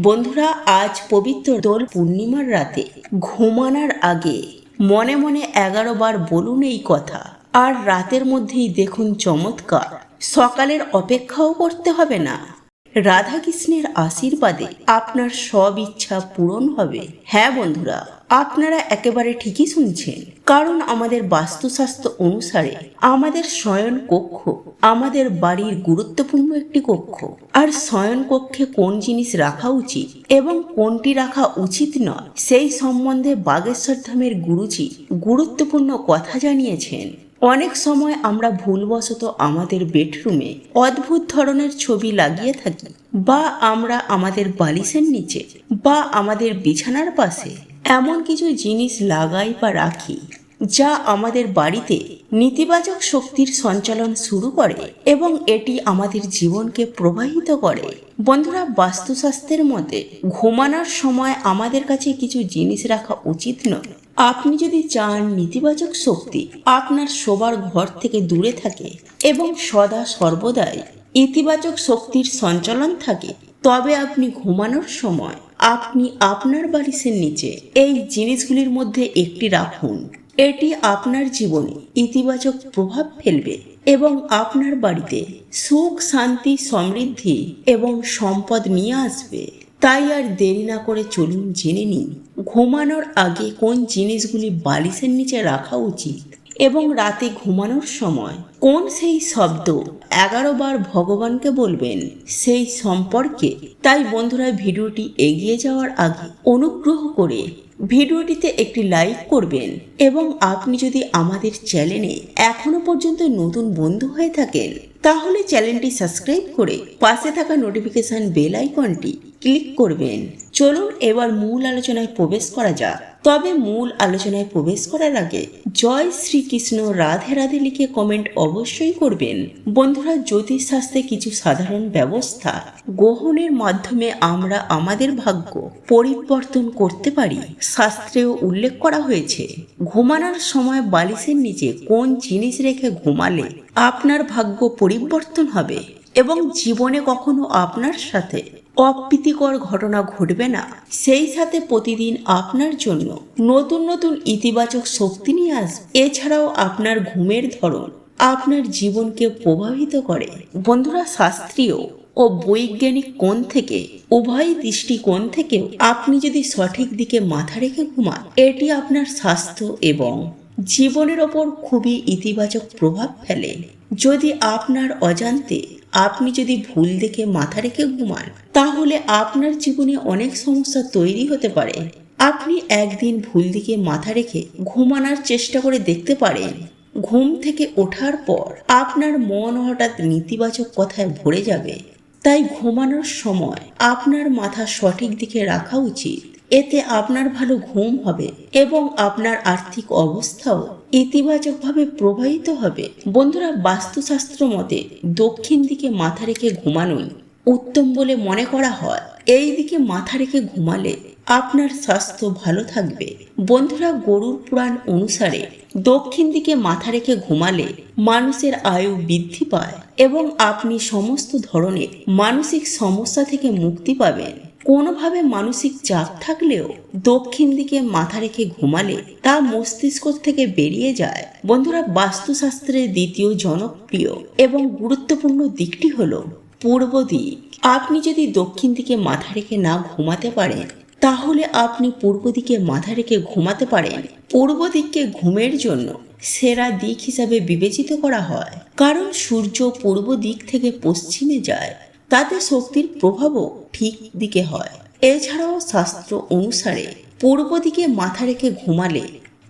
বন্ধুরা, আজ পবিত্র দোল পূর্ণিমার রাতে ঘুমানোর আগে মনে মনে এগারো বার বলুন এই কথা। আর রাতের মধ্যেই দেখুন চমৎকার। সকালের অপেক্ষাও করতে হবে না। রাধাকৃষ্ণের আশীর্বাদে আপনার সব ইচ্ছা পূরণ হবে। হ্যাঁ বন্ধুরা। আপনারা একেবারে ঠিকই শুনছেন। কারণ আমাদের বাস্তুশাস্ত্র অনুসারে আমাদের শয়ন কক্ষ আমাদের বাড়ির গুরুত্বপূর্ণ একটি কক্ষ। আর শয়ন কক্ষে কোন জিনিস রাখা উচিত এবং কোনটি রাখা উচিত নয়, সেই সম্বন্ধে বাগেশ্বর ধামের গুরুজি গুরুত্বপূর্ণ কথা জানিয়েছেন। অনেক সময় আমরা ভুলবশত আমাদের বেডরুমে অদ্ভুত ধরনের ছবি লাগিয়ে থাকি, বা আমরা আমাদের বালিশের নিচে, বা আমাদের বিছানার পাশে এমন কিছু জিনিস লাগাই বা রাখি, যা আমাদের বাড়িতে নেতিবাচক শক্তির সঞ্চালন শুরু করে এবং এটি আমাদের জীবনকে প্রবাহিত করে। বন্ধুরা, বাস্তুশাস্ত্রের মতে, ঘুমানোর সময় আমাদের কাছে কিছু জিনিস রাখা উচিত নয়। আপনি যদি চান নেতিবাচক শক্তি আপনার শোবার ঘর থেকে দূরে থাকে এবং সদা সর্বদাই ইতিবাচক শক্তির সঞ্চালন থাকে, তবে আপনি ঘুমানোর সময় আপনি আপনার বালিশের নিচে এই জিনিসগুলির মধ্যে একটি রাখুন। এটি আপনার জীবনে ইতিবাচক প্রভাব ফেলবে এবং আপনার বাড়িতে সুখ, শান্তি, সমৃদ্ধি এবং সম্পদ নিয়ে আসবে। তাই আর দেরি না করে চলুন জেনে নিন ঘুমানোর আগে কোন জিনিসগুলি বালিশের নিচে রাখা উচিত এবং রাতে ঘুমানোর সময়? কোন সেই শব্দ এগারো বার ভগবানকে বলবেন সেই সম্পর্কে? তাই বন্ধুরা, ভিডিওটি এগিয়ে যাওয়ার আগে অনুগ্রহ করে ভিডিওটিতে একটি লাইক করবেন এবং আপনি যদি আমাদের চ্যানেলে এখনও পর্যন্ত নতুন বন্ধু হয়ে থাকেন, তাহলে চ্যানেলটি সাবস্ক্রাইব করে পাশে থাকা নোটিফিকেশন বেল আইকনটি ক্লিক করবেন। চলুন এবার মূল আলোচনায় প্রবেশ করা যাক। তবে মূল আলোচনায় প্রবেশ করার আগে জয় শ্রীকৃষ্ণ রাধে রাধে লিখে কমেন্ট অবশ্যই করবেন। বন্ধুরা জ্যোতিষ শাস্ত্রে কিছু সাধারণ ব্যবস্থা। গ্রহণের মাধ্যমে আমরা আমাদের ভাগ্য পরিবর্তন করতে পারি, শাস্ত্রেও উল্লেখ করা হয়েছে। ঘুমানোর সময় বালিশের নিচে কোন জিনিস রেখে ঘুমালে আপনার ভাগ্য পরিবর্তন হবে এবং জীবনে কখনো আপনার সাথে অপ্রীতিকর ঘটনা ঘটবে না। সেই সাথে প্রতিদিন আপনার জন্য নতুন নতুন ইতিবাচক শক্তি নিয়ে আসবে। এছাড়াও আপনার ঘুমের ধরন, আপনার জীবনকে প্রভাবিত করে। বন্ধুরা, শাস্ত্রীয় ও বৈজ্ঞানিক কোণ থেকে, উভয় দৃষ্টিকোণ থেকেও আপনি যদি সঠিক দিকে মাথা রেখে ঘুমান, এটি আপনার স্বাস্থ্য এবং জীবনের ওপর খুবই ইতিবাচক প্রভাব ফেলে। যদি আপনার অজান্তে আপনি যদি ভুল দেখে মাথা রেখে ঘুমান, তাহলে আপনার জীবনে অনেক সমস্যা তৈরি হতে পারে। আপনি একদিন ভুল দিকে মাথা রেখে ঘুমানোর চেষ্টা করে দেখতে পারেন। ঘুম থেকে ওঠার পর আপনার মন হঠাৎ নেতিবাচক কথায় ভরে যাবে। তাই ঘুমানোর সময় আপনার মাথা সঠিক দিকে রাখা উচিত। এতে আপনার ভালো ঘুম হবে এবং আপনার আর্থিক অবস্থাও ইতিবাচকভাবে প্রবাহিত হবে। বন্ধুরা, বাস্তুশাস্ত্র মতে দক্ষিণ দিকে মাথা রেখে ঘুমানোই উত্তম বলে মনে করা হয়। এই দিকে মাথা রেখে ঘুমালে আপনার স্বাস্থ্য ভালো থাকবে। বন্ধুরা, গরুর পুরাণ অনুসারে দক্ষিণ দিকে মাথা রেখে ঘুমালে মানুষের আয়ু বৃদ্ধি পায় এবং আপনি সমস্ত ধরনের মানসিক সমস্যা থেকে মুক্তি পাবেন। কোনোভাবে মানসিক চাপ থাকলেও দক্ষিণ দিকে মাথা রেখে ঘুমালে তা মস্তিষ্ক থেকে বেরিয়ে যায়। বন্ধুরা, বাস্তুশাস্ত্রের দ্বিতীয় জনপ্রিয় এবং গুরুত্বপূর্ণ দিকটি হল পূর্ব দিক। আপনি যদি দক্ষিণ দিকে মাথা রেখে না ঘুমাতে পারেন, তাহলে আপনি পূর্ব দিকে মাথা রেখে ঘুমাতে পারেন। পূর্ব দিককে ঘুমের জন্য সেরা দিক হিসাবে বিবেচিত করা হয়। কারণ সূর্য পূর্ব দিক থেকে পশ্চিমে যায়। তাতে শক্তির প্রভাবও ঠিক দিকে হয়। এছাড়াও শাস্ত্র অনুসারে পূর্ব দিকে মাথা রেখে ঘুমালে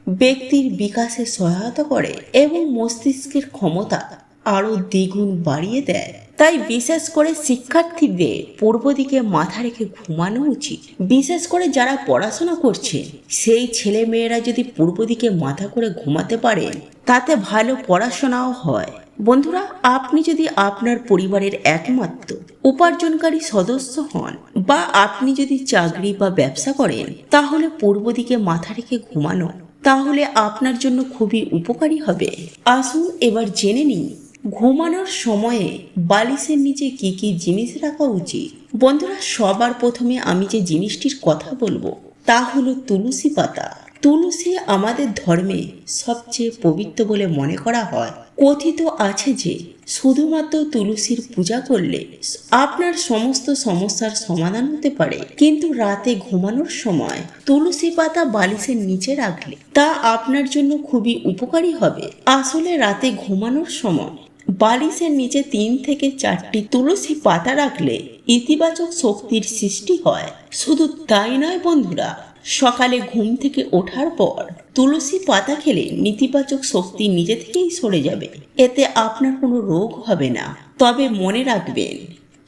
ব্যক্তির বিকাশে সহায়তা করে এবং মস্তিষ্কের ক্ষমতা আরও দ্বিগুণ বাড়িয়ে দেয়। তাই বিশেষ করে শিক্ষার্থীদের পূর্ব দিকে মাথা রেখে ঘুমানো উচিত। বিশেষ করে যারা পড়াশোনা করছে, সেই ছেলে মেয়েরা যদি পূর্ব দিকে মাথা করে ঘুমাতে পারেন তাতে ভালো পড়াশোনাও হয়। বন্ধুরা, আপনি যদি আপনার পরিবারের একমাত্র উপার্জনকারী সদস্য হন বা আপনি যদি চাকরি বা ব্যবসা করেন, তাহলে পূর্ব দিকে মাথা রেখে ঘুমানো তাহলে আপনার জন্য খুবই উপকারী হবে। আসুন এবার জেনে নিই, ঘুমানোর সময়ে বালিশের নিচে কি কি জিনিস রাখা উচিত? বন্ধুরা, সবার প্রথমে আমি যে জিনিসটির কথা বলব, তা হলো তুলসী পাতা। তুলসী আমাদের ধর্মে সবচেয়ে পবিত্র বলে মনে করা হয়। কথিত আছে যে, শুধুমাত্র তুলসীর পূজা করলে আপনার সমস্ত সমস্যার সমাধান হতে পারে। কিন্তু রাতে ঘুমানোর সময় তুলসী পাতা বালিশের নিচে রাখলে তা আপনার জন্য খুবই উপকারী হবে। আসলে রাতে ঘুমানোর সময় বালিশের নিচে তিন থেকে চারটি তুলসী পাতা রাখলে ইতিবাচক শক্তির সৃষ্টি হয়। শুধু তাই নয় বন্ধুরা সকালে ঘুম থেকে ওঠার পর তুলসী পাতা খেলে নেতিবাচক শক্তি নিজে থেকেই সরে যাবে। এতে আপনার কোনো রোগ হবে না। তবে মনে রাখবেন,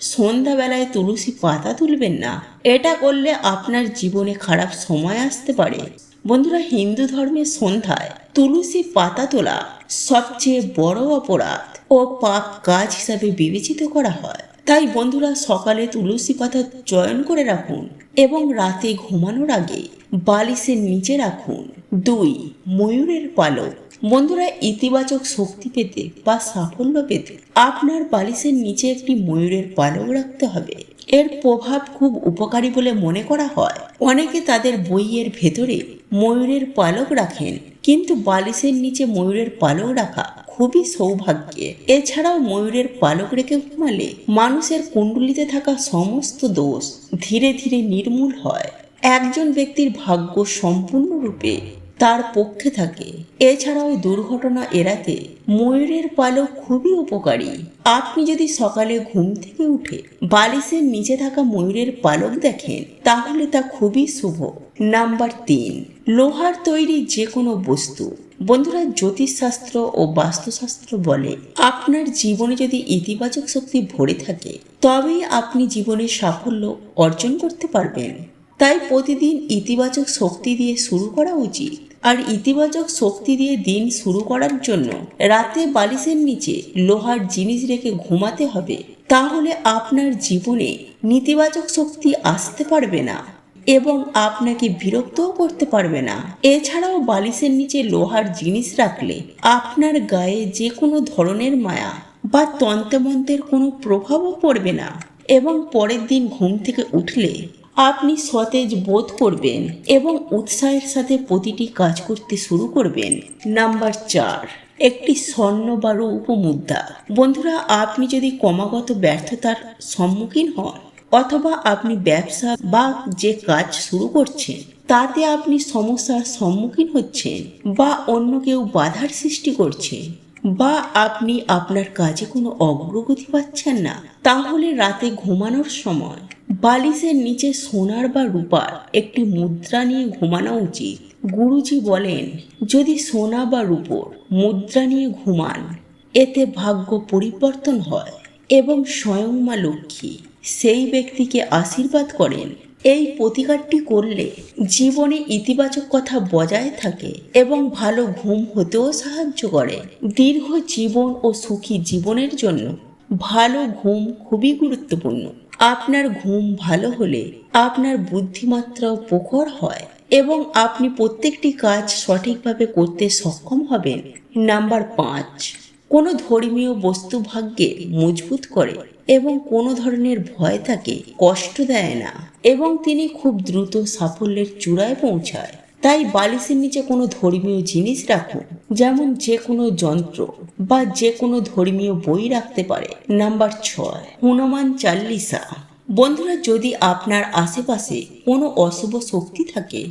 সন্ধ্যাবেলায় তুলসী পাতা তুলবেন না। এটা করলে আপনার জীবনে খারাপ সময় আসতে পারে। বন্ধুরা, হিন্দু ধর্মের সন্ধ্যায় তুলসী পাতা তোলা সবচেয়ে বড় অপরাধ ও পাপ কাজ হিসাবে বিবেচিত করা হয়। তাই বন্ধুরা সকালে তুলসী পাতা চয়ন করে রাখুন এবং রাতে ঘুমানোর আগে বালিশের নিচে রাখুন। দুই, ময়ূরের পালক। বন্ধুরা, ইতিবাচক শক্তি পেতে বা সাফল্য পেতে আপনার বালিশের নিচে একটি ময়ূরের পালক রাখতে হবে। এর প্রভাব খুব উপকারী বলে মনে করা হয়। অনেকে তাদের বইয়ের ভেতরে ময়ূরের পালক রাখেন কিন্তু বালিশের নিচে ময়ূরের পালক রাখা খুবই সৌভাগ্যে। এছাড়াও ময়ূরের পালক রেখে ঘুমালে মানুষের কুণ্ডলিতে থাকা সমস্ত দোষ ধীরে ধীরে নির্মূল হয়। একজন ব্যক্তির ভাগ্য সম্পূর্ণরূপে তার পক্ষে থাকে। এছাড়াও দুর্ঘটনা এড়াতে ময়ূরের পালক খুবই উপকারী। আপনি যদি সকালে ঘুম থেকে উঠে বালিশের নিচে থাকা ময়ূরের পালক দেখেন, তাহলে তা খুবই শুভ। নাম্বার তিন, লোহার তৈরি যে কোনো বস্তু। বন্ধুরা, জ্যোতিষশাস্ত্র ও বাস্তুশাস্ত্র বলে আপনার জীবনে যদি ইতিবাচক শক্তি ভরে থাকে, তবেই আপনি জীবনে সাফল্য অর্জন করতে পারবেন। তাই প্রতিদিন ইতিবাচক শক্তি দিয়ে শুরু করা উচিত। আর ইতিবাচক শক্তি দিয়ে দিন শুরু করার জন্য রাতে বালিশের নিচে লোহার জিনিস রেখে ঘুমাতে হবে, তাহলে আপনার জীবনে নেতিবাচক শক্তি আসতে পারবে না এবং আপনাকে বিরক্তও করতে পারবে না। এছাড়াও বালিশের নিচে লোহার জিনিস রাখলে আপনার গায়ে যে কোনো ধরনের মায়া বা তন্ত্রমন্ত্রের কোনো প্রভাবও পড়বে না এবং পরের দিন ঘুম থেকে উঠলে আপনি সতেজ বোধ করবেন এবং উৎসাহের সাথে প্রতিটি কাজ করতে শুরু করবেন। নাম্বার চার, একটি স্বর্ণ বা রূপ মুদ্রা বন্ধুরা, আপনি যদি ক্রমাগত ব্যর্থতার সম্মুখীন হন অথবা আপনি ব্যবসা বা যে কাজ শুরু করছেন, তাতে আপনি সমস্যার সম্মুখীন হচ্ছেন বা অন্য কেউ বাধার সৃষ্টি করছে বা আপনি আপনার কাজে কোনো অগ্রগতি পাচ্ছেন না, তাহলে রাতে ঘুমানোর সময় বালিশের নিচে সোনার বা রূপার একটি মুদ্রা নিয়ে ঘুমানো উচিত। গুরুজি বলেন, যদি সোনা বা রূপোর মুদ্রা নিয়ে ঘুমান, এতে ভাগ্য পরিবর্তন হয় এবং স্বয়ং মা লক্ষ্মী সেই ব্যক্তিকে আশীর্বাদ করেন এই প্রতিকারটি করলে জীবনে ইতিবাচক কথা বজায় থাকে এবং ভালো ঘুম হতেও সাহায্য করে। দীর্ঘ জীবন ও সুখী জীবনের জন্য ভালো ঘুম খুবই গুরুত্বপূর্ণ। আপনার ঘুম ভালো হলে আপনার বুদ্ধিমাত্রাও প্রখর হয় এবং আপনি প্রত্যেকটি কাজ সঠিকভাবে করতে সক্ষম হবেন। নাম্বার পাঁচ, কোনো ধর্মীয় বস্তু ভাগ্যে মজবুত করে। এবং কোনো ধরনের ভয় তাকে কষ্ট দেয় না। এবং তিনি খুব দ্রুত সাফল্যের চূড়ায় পৌঁছায়। তাই বালিশের নিচে কোনো ধর্মীয় জিনিস রাখুন, যেমন যে কোনো যন্ত্র বা যে কোনো ধর্মীয় বই রাখতে পারে। নাম্বার ছয়, হনুমান চাল্লিশা। বন্ধুরা, যদি আপনার আশেপাশে কোনো অশুভ শক্তি থাকে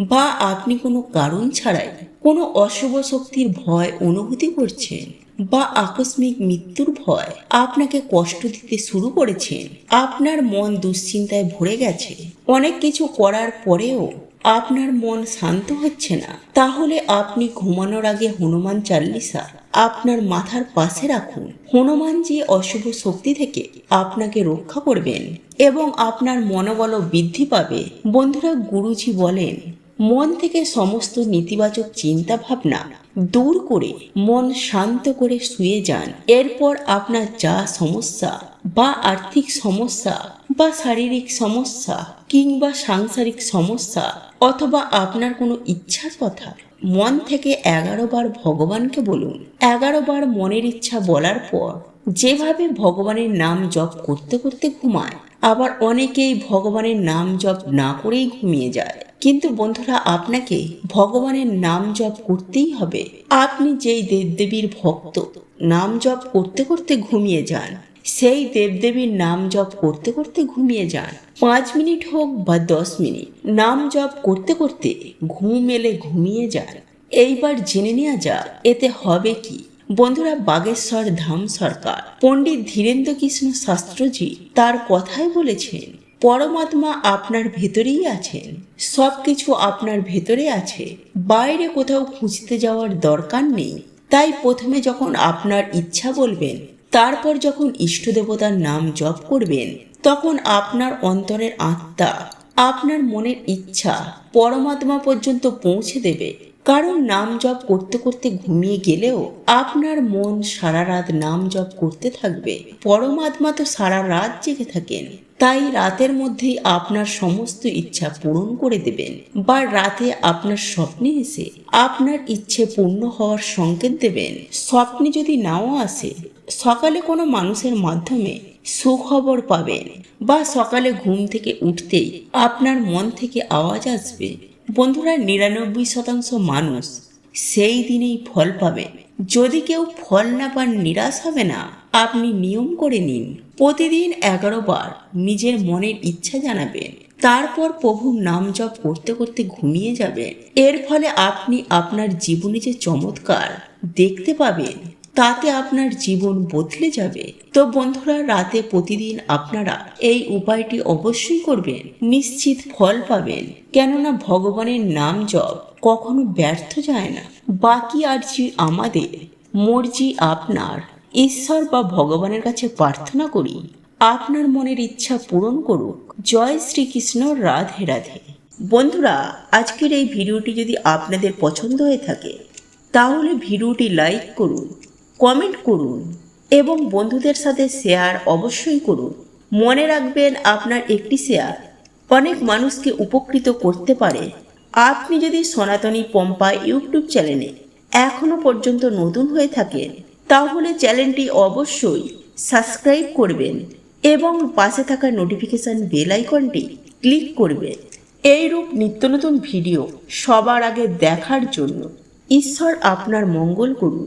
বা আপনি কোনো কারণ ছাড়াই কোনো অশুভ শক্তির ভয় অনুভূতি করছেন বা আকস্মিক মৃত্যুর ভয় আপনাকে কষ্ট দিতে শুরু করেছেন। আপনার মন দুশ্চিন্তায় ভরে গেছে। অনেক কিছু করার পরেও আপনার মন শান্ত হচ্ছে না। তাহলে আপনি ঘুমানোর আগে হনুমান চাল্লিশা আপনার মাথার পাশে রাখুন। হনুমানজি অশুভ শক্তি থেকে আপনাকে রক্ষা করবেন এবং আপনার মনোবল বৃদ্ধি পাবে। বন্ধুরা, গুরুজি বলেন, মন থেকে সমস্ত নেতিবাচক চিন্তা ভাবনা দূর করে মন শান্ত করে শুয়ে যান। এরপর আপনার যা সমস্যা বা আর্থিক সমস্যা বা শারীরিক সমস্যা কিংবা সাংসারিক সমস্যা অথবা আপনার কোনো ইচ্ছার কথা, মন থেকে এগারো বার ভগবানকে বলুন। এগারো বার মনের ইচ্ছা বলার পর যেভাবে ভগবানের নাম জপ করতে করতে ঘুমায়, আবার অনেকেই ভগবানের নাম জপ না করেই ঘুমিয়ে যায়। কিন্তু বন্ধুরা, আপনাকে ভগবানের নাম জপ করতেই হবে। আপনি যেই দেবদেবীর ভক্ত, নাম জপ করতে করতে ঘুমিয়ে যান। সেই দেবদেবীর নাম জপ করতে করতে ঘুমিয়ে যান। পাঁচ মিনিট হোক বা দশ মিনিট, নাম জপ করতে করতে ঘুম এলে ঘুমিয়ে যান। এইবার জেনে নেওয়া যাক, এতে হবে কি? বন্ধুরা, বাগেশ্বর ধাম সরকার, পণ্ডিত ধীরেন্দ্র কৃষ্ণ শাস্ত্রজি তার কথাই বলেছেন পরমাত্মা আপনার ভেতরেই আছেন সব কিছু আপনার ভেতরে আছে। বাইরে কোথাও খুঁজতে যাওয়ার দরকার নেই। তাই প্রথমে যখন আপনার ইচ্ছা বলবেন, তারপর যখন ইষ্ট দেবতার নাম জপ করবেন, তখন আপনার অন্তরের আত্মা, আপনার মনের ইচ্ছা পরমাত্মা পর্যন্ত পৌঁছে দেবে। কারণ নাম জপ করতে করতে ঘুমিয়ে গেলেও আপনার মন সারা রাত নাম জপ করতে থাকবে। পরমাত্মা তো সারা রাত জেগে থাকেন। তাই রাতের মধ্যেই আপনার সমস্ত ইচ্ছা পূরণ করে দেবেন বা রাতে আপনার স্বপ্নে এসে আপনার ইচ্ছে পূর্ণ হওয়ার সংকেত দেবেন। স্বপ্নে যদি নাও আসে, সকালে কোনো মানুষের মাধ্যমে সুখবর পাবেন বা সকালে ঘুম থেকে উঠতেই আপনার মন থেকে আওয়াজ আসবে। বন্ধুরা নিরানব্বই শতাংশ মানুষ সেই দিনেই ফল পাবেন যদি কেউ ফল না পান, নিরাশ হবে না। আপনি নিয়ম করে নিন। প্রতিদিন এগারো বার নিজের মনের ইচ্ছা জানাবেন। তারপর প্রভুর নাম জপ করতে করতে ঘুমিয়ে যাবেন। এর ফলে আপনি আপনার জীবনে যে চমৎকার দেখতে পাবেন তাতে আপনার জীবন বদলে যাবে। তো বন্ধুরা, রাতে প্রতিদিন আপনারা এই উপায়টি অবশ্যই করবেন। নিশ্চিত ফল পাবেন। কেননা ভগবানের নাম জপ কখনো ব্যর্থ যায় না। বাকি আরজি আমাদের। মর্জি আপনার। ঈশ্বর বা ভগবানের কাছে প্রার্থনা করি, আপনার মনের ইচ্ছা পূরণ করুক। জয় শ্রীকৃষ্ণ, রাধে রাধে। বন্ধুরা, আজকের এই ভিডিওটি যদি আপনাদের পছন্দ হয়ে থাকে, তাহলে ভিডিওটি লাইক করুন কমেন্ট করুন এবং বন্ধুদের সাথে শেয়ার অবশ্যই করুন। মনে রাখবেন আপনার একটি শেয়ার অনেক মানুষকে উপকৃত করতে পারে। আপনি যদি সনাতনী পম্পা ইউটিউব চ্যানেলে এখনও পর্যন্ত নতুন হয়ে থাকেন, তাহলে চ্যানেলটি অবশ্যই সাবস্ক্রাইব করবেন এবং পাশে থাকা নোটিফিকেশান বেল আইকনটি ক্লিক করবেন। এইরূপ নিত্য নতুন ভিডিও সবার আগে দেখার জন্য ঈশ্বর আপনার মঙ্গল করুন।